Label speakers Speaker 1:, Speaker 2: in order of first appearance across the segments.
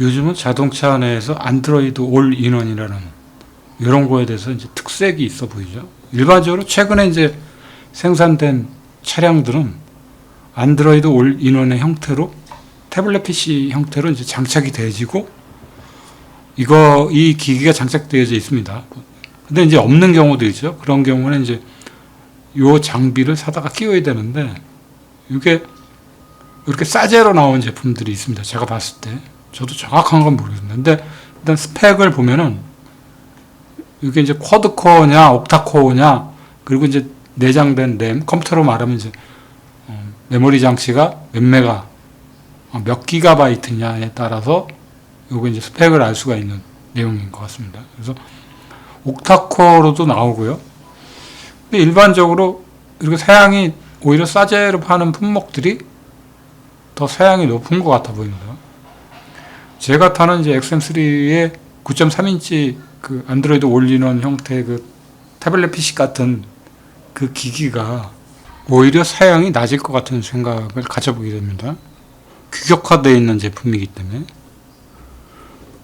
Speaker 1: 요즘은 자동차 내에서 안드로이드 올 인원이라는 이런 거에 대해서 이제 특색이 있어 보이죠. 일반적으로 최근에 이제 생산된 차량들은 안드로이드 올 인원의 형태로 태블릿 PC 형태로 이제 장착이 되어지고 이거 이 기기가 장착되어져 있습니다. 근데 이제 없는 경우도 있죠. 그런 경우는 이제 요 장비를 사다가 끼워야 되는데 이게 이렇게 싸제로 나온 제품들이 있습니다. 제가 봤을 때 저도 정확한 건 모르겠는데 일단 스펙을 보면은 이게 이제 쿼드 코어냐 옥타 코어냐 그리고 이제 내장된 램 컴퓨터로 말하면 이제 어, 메모리 장치가 몇 메가 어, 몇 기가바이트냐에 따라서 요거 이제 스펙을 알 수가 있는 내용인 것 같습니다. 그래서 옥타코어로도 나오고요. 근데 일반적으로 이렇게 사양이 오히려 싸제로 파는 품목들이 더 사양이 높은 것 같아 보입니다. 제가 타는 이제 XM3의 9.3인치 그 안드로이드 올인원 형태의 그 태블릿 PC 같은 그 기기가 오히려 사양이 낮을 것 같은 생각을 가져보게 됩니다. 규격화되어 있는 제품이기 때문에.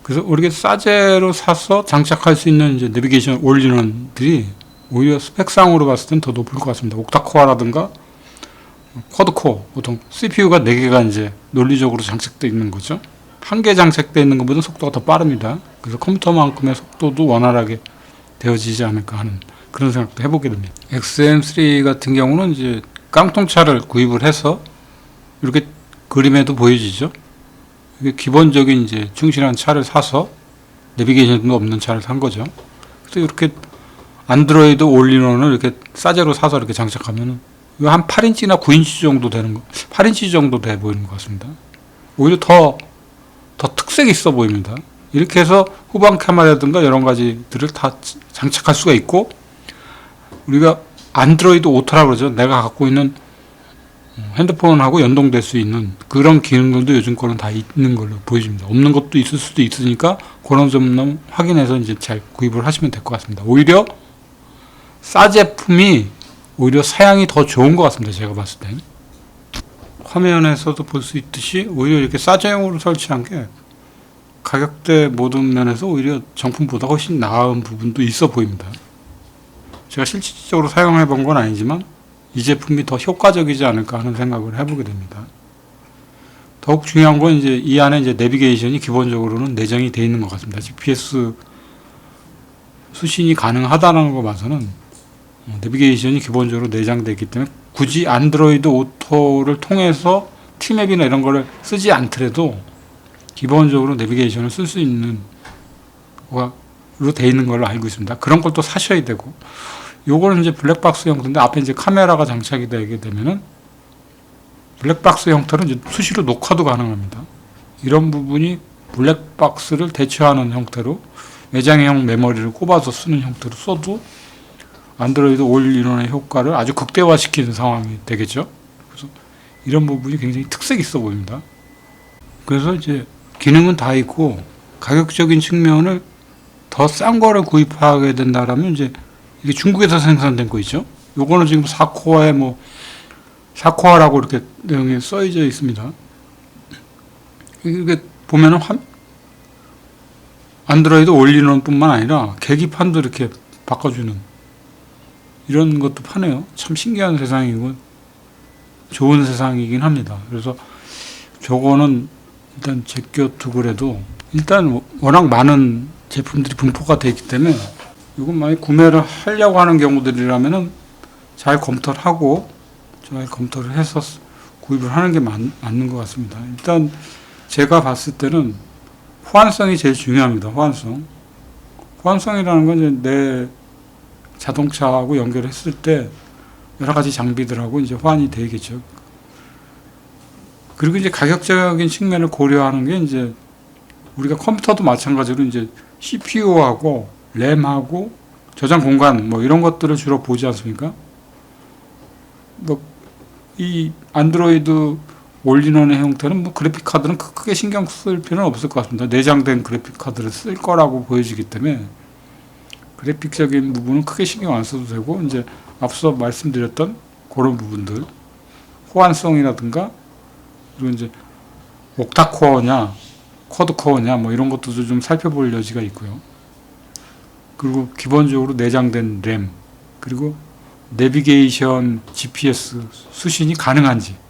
Speaker 1: 그래서 우리가 싸제로 사서 장착할 수 있는 이제 내비게이션 올인원들이 오히려 스펙상으로 봤을 땐 더 높을 것 같습니다. 옥타코어라든가 쿼드코어, 보통 CPU가 4개가 이제 논리적으로 장착되어 있는 거죠. 한 개 장착되어 있는 것보다 속도가 더 빠릅니다. 그래서 컴퓨터만큼의 속도도 원활하게 되어지지 않을까 하는 그런 생각도 해보게 됩니다. XM3 같은 경우는 이제 깡통차를 구입을 해서 이렇게 그림에도 보여지죠. 이게 기본적인 이제 충실한 차를 사서 내비게이션도 없는 차를 산 거죠. 그래서 이렇게 안드로이드 올인원을 이렇게 싸제로 사서 이렇게 장착하면은 한 8인치나 9인치 정도 되는 거, 8인치 정도 돼 보이는 것 같습니다. 오히려 더, 더 특색이 있어 보입니다. 이렇게 해서 후방 카메라든가 여러 가지들을 다 장착할 수가 있고, 우리가 안드로이드 오토라고 그러죠. 내가 갖고 있는 핸드폰하고 연동될 수 있는 그런 기능들도 요즘 거는 다 있는 걸로 보여집니다. 없는 것도 있을 수도 있으니까 그런 점만 확인해서 이제 잘 구입을 하시면 될 것 같습니다. 오히려 싸 제품이 오히려 사양이 더 좋은 것 같습니다. 제가 봤을 땐. 화면에서도 볼 수 있듯이 오히려 이렇게 싸제형으로 설치한 게 가격대 모든 면에서 오히려 정품보다 훨씬 나은 부분도 있어 보입니다. 제가 실질적으로 사용해 본 건 아니지만 이 제품이 더 효과적이지 않을까 하는 생각을 해보게 됩니다. 더욱 중요한 건 이제 이 안에 이제 내비게이션이 기본적으로는 내장이 되어 있는 것 같습니다. GPS 수신이 가능하다는 거 봐서는 어, 내비게이션이 기본적으로 내장되어 있기 때문에 굳이 안드로이드 오토를 통해서 티맵이나 이런 거를 쓰지 않더라도 기본적으로 내비게이션을 쓸 수 있는 거로 되어 있는 걸로 알고 있습니다. 그런 걸 또 사셔야 되고 요거는 이제 블랙박스 형태인데 앞에 이제 카메라가 장착이 되게 되면은 블랙박스 형태로 이제 수시로 녹화도 가능합니다. 이런 부분이 블랙박스를 대체하는 형태로 외장형 메모리를 꼽아서 쓰는 형태로 써도 안드로이드 올 인원의 효과를 아주 극대화시키는 상황이 되겠죠. 그래서 이런 부분이 굉장히 특색 있어 보입니다. 그래서 이제 기능은 다 있고 가격적인 측면을 더 싼 거를 구입하게 된다라면 이제 이게 중국에서 생산된 거 있죠. 요거는 지금 4코어에 뭐 4코어라고 이렇게 내용에 써져 있습니다. 이게 보면은 환 안드로이드 올리는뿐만 아니라 계기판도 이렇게 바꿔주는 이런 것도 파네요. 참 신기한 세상이고 좋은 세상이긴 합니다. 그래서 저거는 일단 제껴 두고 그래도 일단 워낙 많은 제품들이 분포가 되어 있기 때문에 이건 만약 구매를 하려고 하는 경우들이라면은 잘 검토를 하고 잘 검토를 해서 구입을 하는 게 맞, 맞는 것 같습니다. 일단 제가 봤을 때는 호환성이 제일 중요합니다. 호환성. 호환성이라는 건 이제 내 자동차하고 연결했을 때 여러 가지 장비들하고 이제 호환이 되겠죠. 그리고 이제 가격적인 측면을 고려하는 게 이제 우리가 컴퓨터도 마찬가지로 이제 CPU하고 램하고 저장 공간 뭐 이런 것들을 주로 보지 않습니까? 뭐 이 안드로이드 올인원의 형태는 뭐 그래픽 카드는 크- 크게 신경 쓸 필요는 없을 것 같습니다. 내장된 그래픽 카드를 쓸 거라고 보여지기 때문에 그래픽적인 부분은 크게 신경 안 써도 되고 이제 앞서 말씀드렸던 그런 부분들 호환성이라든가 그리고 이제 옥타코어냐 쿼드코어냐 뭐 이런 것도 좀 살펴볼 여지가 있고요. 그리고 기본적으로 내장된 램 그리고 내비게이션 GPS 수신이 가능한지